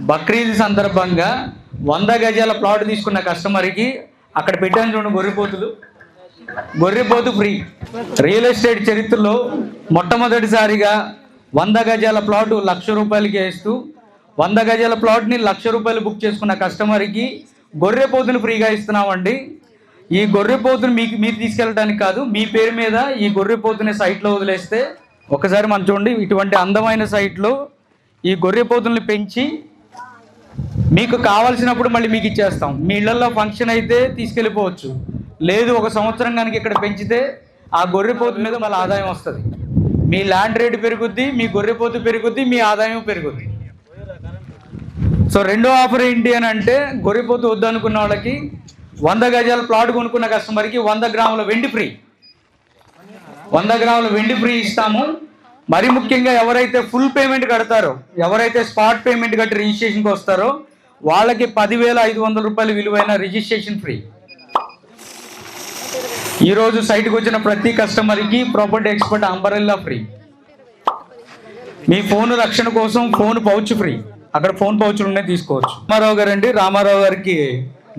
బక్రీద్ సందర్భంగా వంద గజాల ప్లాట్ తీసుకున్న కస్టమర్కి అక్కడ పెట్టాను చూడండి గొర్రెపోతులు. గొర్రెపోతు ఫ్రీ. రియల్ ఎస్టేట్ చరిత్రలో మొట్టమొదటిసారిగా వంద గజాల ప్లాటు లక్ష రూపాయలకి వేస్తూ వంద గజాల ప్లాట్ని లక్ష రూపాయలు బుక్ చేసుకున్న కస్టమర్కి గొర్రెపోతుని ఫ్రీగా ఇస్తున్నామండి. ఈ గొర్రెపోతుని మీకు మీరు తీసుకెళ్ళడానికి కాదు మీ పేరు మీద ఈ గొర్రెపోతుని సైట్లో వదిలేస్తే ఒకసారి మనం చూడండి ఇటువంటి అందమైన సైట్లో ఈ గొర్రెపోతుల్ని పెంచి మీకు కావాల్సినప్పుడు మళ్ళీ మీకు ఇచ్చేస్తాం. మీ ఇళ్ళలో ఫంక్షన్ అయితే తీసుకెళ్ళిపోవచ్చు. లేదు ఒక సంవత్సరం కనుక ఇక్కడ పెంచితే ఆ గొర్రెపోతు మీద మళ్ళీ ఆదాయం వస్తుంది. మీ ల్యాండ్ రేటు పెరుగుద్ది మీ గొర్రెపోతు పెరుగుద్ది మీ ఆదాయం పెరుగుద్ది. సో రెండో ఆఫర్ ఏంటి అని అంటే గొర్రెపోతు వద్దనుకున్న వాళ్ళకి వంద గజాల ప్లాట్ కొనుక్కున్న కస్టమర్కి వంద గ్రాముల వెండి ఫ్రీ వంద గ్రాముల వెండి ఫ్రీ ఇస్తాము. మరి ముఖ్యంగా ఎవరైతే ఫుల్ పేమెంట్ కడతారో ఎవరైతే స్పాట్ పేమెంట్ కట్టి రిజిస్ట్రేషన్కి వస్తారో వాళ్ళకి పదివేల ఐదు వందల రూపాయలు విలువైన రిజిస్ట్రేషన్ ఫ్రీ. ఈరోజు సైట్కి వచ్చిన ప్రతి కస్టమర్కి ప్రాపర్టీ ఎక్స్పర్ట్ అంబరెల్లా ఫ్రీ. మీ ఫోన్ రక్షణ కోసం ఫోన్ పౌచ్ ఫ్రీ. అక్కడ ఫోన్ పౌచ్లు ఉన్నాయి తీసుకోవచ్చు. రామారావు గారు అండి రామారావు గారికి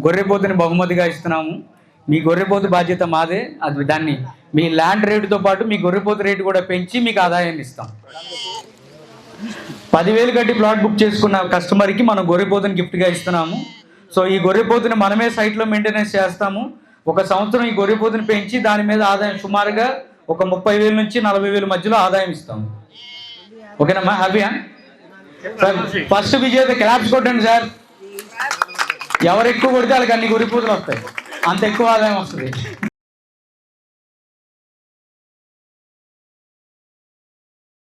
గొర్రెపోతుని బహుమతిగా ఇస్తున్నాము. మీ గొర్రెపోతు బాధ్యత మాదే. అది దాన్ని మీ ల్యాండ్ రేటుతో పాటు మీ గొర్రెపోతు రేటు కూడా పెంచి మీకు ఆదాయాన్ని ఇస్తాం. పదివేలు కట్టి ప్లాట్ బుక్ చేసుకున్న కస్టమర్కి మనం గొర్రెపోతుని గిఫ్ట్గా ఇస్తున్నాము. సో ఈ గొర్రెపోతుని మనమే సైట్లో మెయింటెనెన్స్ చేస్తాము. ఒక సంవత్సరం ఈ గొర్రెపోతుని పెంచి దాని మీద ఆదాయం సుమారుగా ఒక ముప్పై వేల నుంచి నలభై వేల మధ్యలో ఆదాయం ఇస్తాము ఓకేనమ్మా? హ్యాపీయా సార్ ఫస్ట్ విజేత క్లాప్స్ కొట్టండి సార్. ఎవరు ఎక్కువ కొడితే వాళ్ళకి అన్ని గొర్రెపోతులు వస్తాయి. అంత ఎక్కువ ఆదాయం వస్తుంది.